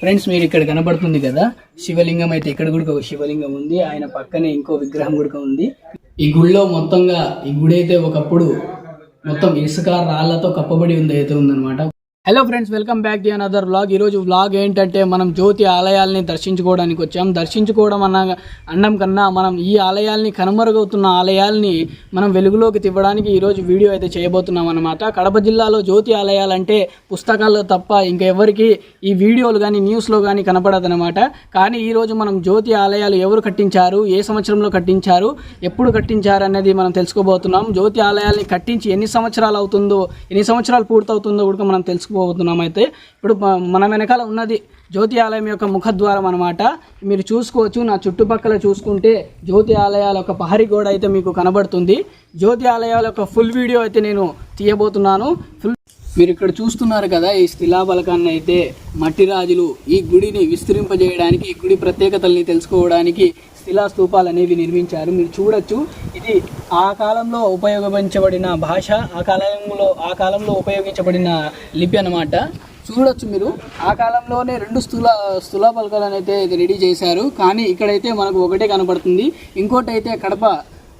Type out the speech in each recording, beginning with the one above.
Friends మీరు ఇక్కడ కనబడుతుంది కదా? శివలింగం అయితే ఇక్కడ కూడా ఒక శివలింగం ఉంది. ఆయన పక్కనే ఇంకో విగ్రహం కూడా ఉంది. ఈ గుడిలో మొత్తంగా ఈ గుడి అయితే ఒకప్పుడు మొత్తం ఇసుక రాళ్ళతో కప్పబడి ఉంది అయితే ఉందన్నమాట. Hello friends welcome back the another vlog ఈరోజు వ్లాగ్ ఏంటంటే మనం జ్యోతి ఆలయాల్ని దర్శించుకోవడానికి వచ్చాం. దర్శించుకోవడం అన్న అన్నం కన్నా మనం ఈ ఆలయాల్ని కనుమరుగవుతున్న ఆలయాల్ని మనం వెలుగులోకి తివ్వడానికి ఈరోజు వీడియో అయితే చేయబోతున్నాం అనమాట కడప జిల్లాలో జ్యోతి ఆలయాలంటే పుస్తకాల్లో తప్ప ఇంకా ఎవరికి ఈ వీడియోలు కానీ న్యూస్లో కానీ కనపడదనమాట కానీ ఈరోజు మనం జ్యోతి ఆలయాలు ఎవరు కట్టించారు ఏ సంవత్సరంలో కట్టించారు ఎప్పుడు కట్టించారు అనేది మనం తెలుసుకోబోతున్నాం. జ్యోతి ఆలయాల్ని కట్టించి ఎన్ని సంవత్సరాలు అవుతుందో ఎన్ని సంవత్సరాలు పూర్తవుతుందో కూడా మనం తీసుకుపోతున్నాం అయితే ఇప్పుడు మన వెనకాల ఉన్నది జ్యోతి ఆలయం యొక్క ముఖద్వారం అనమాట మీరు చూసుకోవచ్చు నా చుట్టుపక్కల చూసుకుంటే జ్యోతి ఆలయాల యొక్క పహరి గోడ అయితే మీకు కనబడుతుంది. జ్యోతి ఆలయాల యొక్క ఫుల్ వీడియో అయితే నేను తీయబోతున్నాను. ఫుల్ మీరు ఇక్కడ చూస్తున్నారు కదా ఈ శిలాబలకాన్ని అయితే మట్టి రాజులు ఈ గుడిని విస్తరింపజేయడానికి ఈ గుడి ప్రత్యేకతల్ని తెలుసుకోవడానికి శిలా స్తూపాలు అనేవి నిర్మించారు. మీరు చూడొచ్చు. ఇది ఆ కాలంలో ఉపయోగించబడిన భాష ఆ కాలంలో ఆ కాలంలో ఉపయోగించబడిన లిపి అన్నమాట. చూడొచ్చు మీరు. ఆ కాలంలోనే రెండు స్థూల స్థూల పలకలను అయితే ఇది రెడీ చేశారు. కానీ ఇక్కడైతే మనకు ఒకటే కనబడుతుంది ఇంకోటి అయితే కడప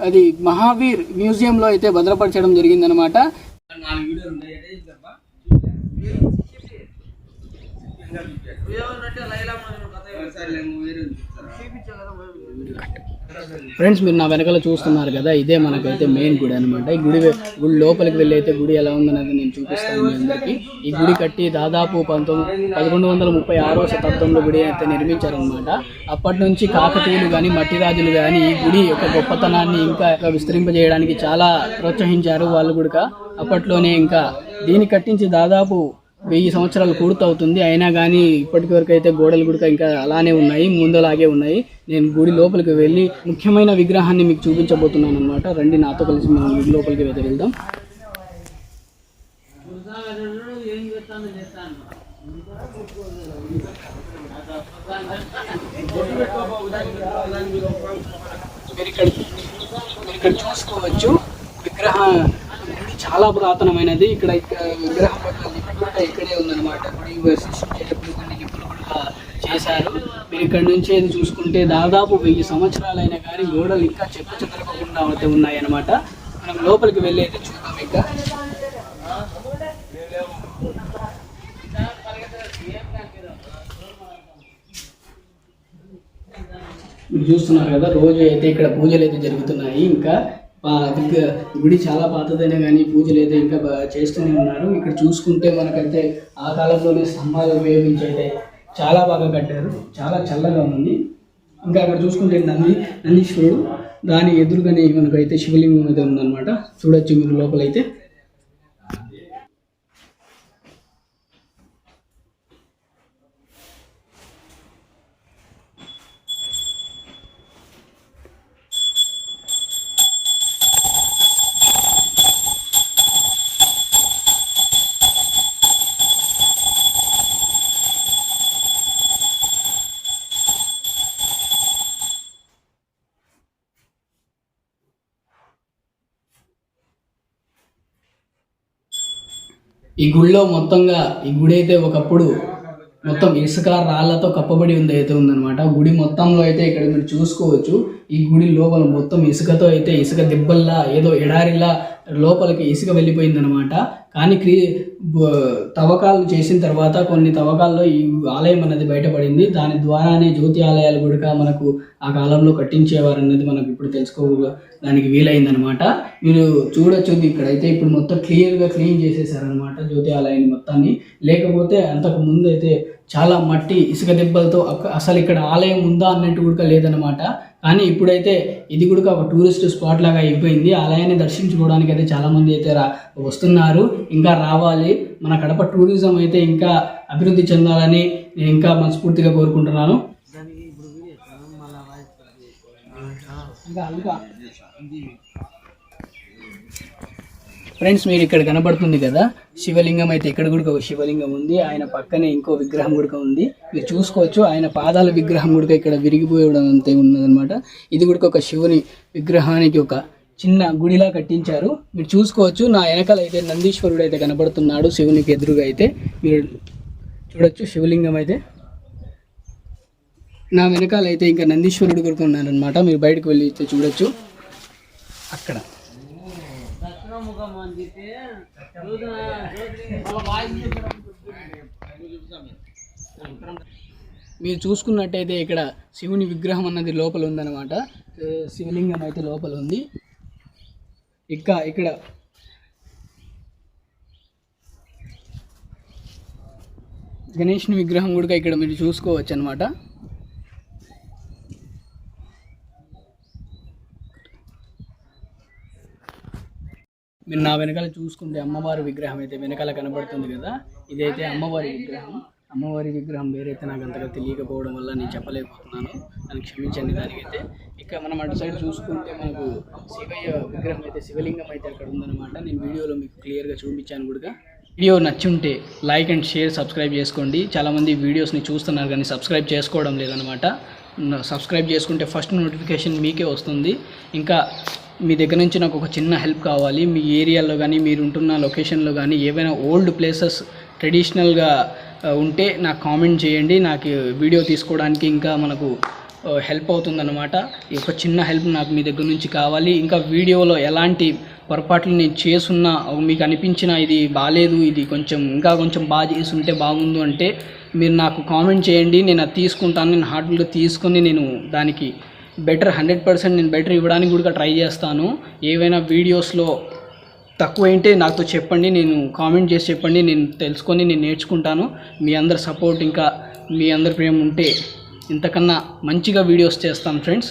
అది మహావీర్ మ్యూజియంలో అయితే భద్రపరచడం జరిగిందనమాట ఫ్రెండ్స్ మీరు నా వెనకాల చూస్తున్నారు కదా ఇదే మనకైతే మెయిన్ గుడి అనమాట ఈ గుడి గుడి లోపలికి వెళ్ళి అయితే గుడి ఎలా ఉందనేది నేను చూపిస్తాను మీ అందరికీ. ఈ గుడి కట్టి దాదాపు పంతొమ్మిది పదకొండు వందల ముప్పై ఆరో శతాబ్దంలో గుడి అయితే నిర్మించారనమాట అప్పటి నుంచి కాకతీయులు కానీ మట్టి రాజులు కానీ ఈ గుడి యొక్క గొప్పతనాన్ని ఇంకా విస్తరింపజేయడానికి చాలా ప్రోత్సహించారు వాళ్ళు కూడా. అప్పట్లోనే ఇంకా దీన్ని కట్టించి దాదాపు వెయ్యి సంవత్సరాలు పూర్తవుతుంది. అయినా కానీ ఇప్పటికి వరకు అయితే గోడలు కూడా ఇంకా అలానే ఉన్నాయి ముందులాగే ఉన్నాయి. నేను గుడి లోపలికి వెళ్ళి ముఖ్యమైన విగ్రహాన్ని మీకు చూపించబోతున్నాను అనమాట రండి నాతో కలిసి మనం గుడి లోపలికి అయితే వెళ్దాం. మీరు ఇక్కడ మీరు ఇక్కడ చూసుకోవచ్చు. విగ్రహ గుడి చాలా పురాతనమైనది. ఇక్కడ ఇక్కడ విగ్రహం అంతా ఇక్కడే ఉందన్నమాట. గుడి సృష్టించేటప్పుడు కొన్ని లిపులు కూడా చేశారు. మీరు ఇక్కడ నుంచి ఏది చూసుకుంటే దాదాపు వెయ్యి సంవత్సరాలైనా కానీ గోడలు ఇంకా చెక్కు చెదరకుండా అయితే ఉన్నాయి అన్నమాట మనం లోపలికి వెళ్ళి అయితే చూద్దాం ఇంకా. మీరు చూస్తున్నారు కదా రోజు అయితే ఇక్కడ పూజలు అయితే జరుగుతున్నాయి. ఇంకా గుడి చాలా పాతదైనా కానీ పూజలు అయితే ఇంకా చేస్తూనే ఉన్నారు. ఇక్కడ చూసుకుంటే మనకైతే ఆ కాలంలోనే స్తంభాలు ఉపయోగించి అయితే చాలా బాగా కట్టారు. చాలా చల్లగా ఉంది. ఇంకా అక్కడ చూసుకుంటే నంది నందీశ్వరుడు దాని ఎదురుగానే మనకైతే శివలింగం అయితే ఉందన్నమాట. చూడొచ్చు మీరు లోపలైతే. ఈ గుడిలో మొత్తంగా ఈ గుడి అయితే ఒకప్పుడు మొత్తం ఇసుక రాళ్ళతో కప్పబడి ఉంది అయితే ఉందన్నమాట. గుడి మొత్తంలో అయితే ఇక్కడ మీరు చూసుకోవచ్చు. ఈ గుడి లోపల మొత్తం ఇసుకతో అయితే ఇసుక దెబ్బల్లా ఏదో ఎడారిలా లోపలికి ఇసుక వెళ్ళిపోయిందనమాట కానీ క్రీ తవ్వకాలు చేసిన తర్వాత కొన్ని తవ్వకాల్లో ఈ ఆలయం అనేది బయటపడింది. దాని ద్వారానే జ్యోతి ఆలయాలు కూడా మనకు ఆ కాలంలో కట్టించేవారు అనేది మనకు ఇప్పుడు తెలుసుకో దానికి వీలైందనమాట మీరు చూడొచ్చు ఇక్కడైతే ఇప్పుడు మొత్తం క్లియర్గా క్లీన్ చేసేసారనమాట జ్యోతి ఆలయాన్ని మొత్తాన్ని. లేకపోతే అంతకు ముందు అయితే చాలా మట్టి ఇసుక దెబ్బలతో అసలు ఇక్కడ ఆలయం ఉందా అన్నట్టు కూడా లేదనమాట కానీ ఇప్పుడైతే ఇది కూడా ఒక టూరిస్ట్ స్పాట్ లాగా అయిపోయింది. ఆలయాన్ని దర్శించుకోవడానికి అయితే చాలామంది అయితే రా వస్తున్నారు. ఇంకా రావాలి. మన కడప టూరిజం అయితే ఇంకా అభివృద్ధి చెందాలని నేను ఇంకా మనస్ఫూర్తిగా కోరుకుంటున్నాను. ఇంకా ఇంకా. ఫ్రెండ్స్ మీరు ఇక్కడ కనబడుతుంది కదా శివలింగం అయితే ఇక్కడ కూడా ఒక శివలింగం ఉంది. ఆయన పక్కనే ఇంకో విగ్రహం కూడా ఉంది. మీరు చూసుకోవచ్చు ఆయన పాదాల విగ్రహం కూడా ఇక్కడ విరిగిపోయడం అంతే ఉన్నదనమాట ఇది కూడా ఒక శివుని విగ్రహానికి ఒక చిన్న గుడిలా కట్టించారు. మీరు చూసుకోవచ్చు నా వెనకాల అయితే నందీశ్వరుడు అయితే కనబడుతున్నాడు శివునికి ఎదురుగా అయితే. మీరు చూడొచ్చు శివలింగం అయితే. నా వెనకాల అయితే ఇంకా నందీశ్వరుడు కొడుకు ఉన్నారనమాట మీరు బయటకు వెళ్ళి అయితే చూడొచ్చు. అక్కడ. మీరు చూసుకున్నట్టయితే ఇక్కడ శివుని విగ్రహం అన్నది లోపల ఉందన్నమాట. శివలింగం అయితే లోపల ఉంది. ఇంకా ఇక్కడ. గణేష్ని విగ్రహం కూడా ఇక్కడ మీరు చూసుకోవచ్చు అనమాట మీరు నా వెనకాల చూసుకుంటే అమ్మవారి విగ్రహం అయితే వెనకాల కనబడుతుంది కదా. ఇదైతే అమ్మవారి విగ్రహం. అమ్మవారి విగ్రహం వేరైతే నాకు అంతగా తెలియకపోవడం వల్ల నేను చెప్పలేకపోతున్నాను. నన్ను క్షమించండి దానికైతే. ఇక మనం అటు సైడ్ చూసుకుంటే మనకు శివయ్య విగ్రహం అయితే శివలింగం అయితే అక్కడ ఉందన్నమాట. నేను వీడియోలో మీకు క్లియర్గా చూపించాను కూడా. వీడియో నచ్చుంటే లైక్ అండ్ షేర్ సబ్స్క్రైబ్ చేసుకోండి. చాలామంది వీడియోస్ని చూస్తున్నారు కానీ సబ్స్క్రైబ్ చేసుకోవడం లేదనమాట సబ్స్క్రైబ్ చేసుకుంటే ఫస్ట్ నోటిఫికేషన్ మీకే వస్తుంది. ఇంకా మీ దగ్గర నుంచి నాకు ఒక చిన్న హెల్ప్ కావాలి. మీ ఏరియాలో కానీ మీరు ఉంటున్న లొకేషన్లో కానీ ఏవైనా ఓల్డ్ ప్లేసెస్ ట్రెడిషనల్గా ఉంటే నాకు కామెంట్ చేయండి. నాకు వీడియో తీసుకోవడానికి ఇంకా మనకు హెల్ప్ అవుతుందన్నమాట. ఈ ఒక చిన్న హెల్ప్ నాకు మీ దగ్గర నుంచి కావాలి. ఇంకా వీడియోలో ఎలాంటి పొరపాట్లు నేను చేసున్నా మీకు అనిపించిన ఇది బాగాలేదు ఇది కొంచెం ఇంకా కొంచెం బాగా చేసి ఉంటే బాగుండు అంటే మీరు నాకు కామెంట్ చేయండి. నేను అది తీసుకుంటాను. నేను హార్డ్ఫుల్గా తీసుకొని నేను దానికి బెటర్ హండ్రెడ్ పర్సెంట్ నేను బెటర్ ఇవ్వడానికి కూడా ట్రై చేస్తాను. ఏవైనా వీడియోస్లో తక్కువ ఏంటి నాతో చెప్పండి నేను కామెంట్ చేసి చెప్పండి నేను తెలుసుకొని నేను నేర్చుకుంటాను. మీ అందరి సపోర్ట్ ఇంకా మీ అందరి ప్రేమ ఉంటే ఇంతకన్నా మంచిగా వీడియోస్ చేస్తాను ఫ్రెండ్స్